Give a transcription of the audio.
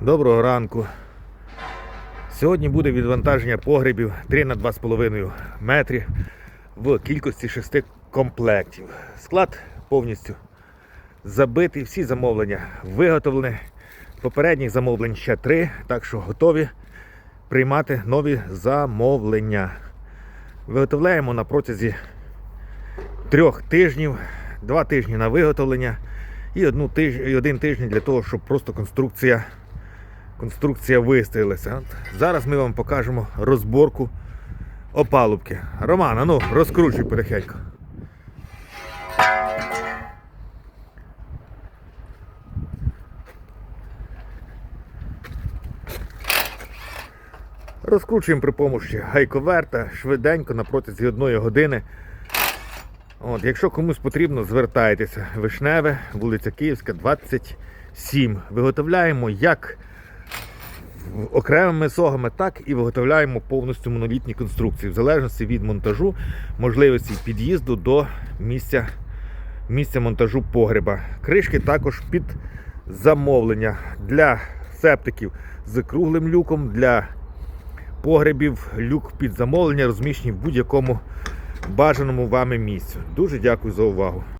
Доброго ранку. Сьогодні буде відвантаження погребів 3 на 2,5 метрі в кількості 6 комплектів. Склад повністю забитий, всі замовлення виготовлені. Попередніх замовлень ще 3, так що готові приймати нові замовлення. Виготовляємо на протязі трьох тижнів, два тижні на виготовлення і, одну тиж... і один тиждень для того, щоб просто конструкція, конструкція вистоялася. Зараз ми вам покажемо розборку опалубки. Роман, ну розкручуй перехенько. Розкручуємо при помощі гайковерта швиденько на протязі одної години. От, якщо комусь потрібно, звертайтеся. Вишневе, вулиця Київська, 27. Виготовляємо як окремими согами, так і виготовляємо повністю монолітні конструкції, в залежності від монтажу, можливості під'їзду до місця, місця монтажу погреба. Кришки також під замовлення для септиків з круглим люком, для погребів, люк під замовлення розміщені в будь-якому бажаному вами місцю. Дуже дякую за увагу.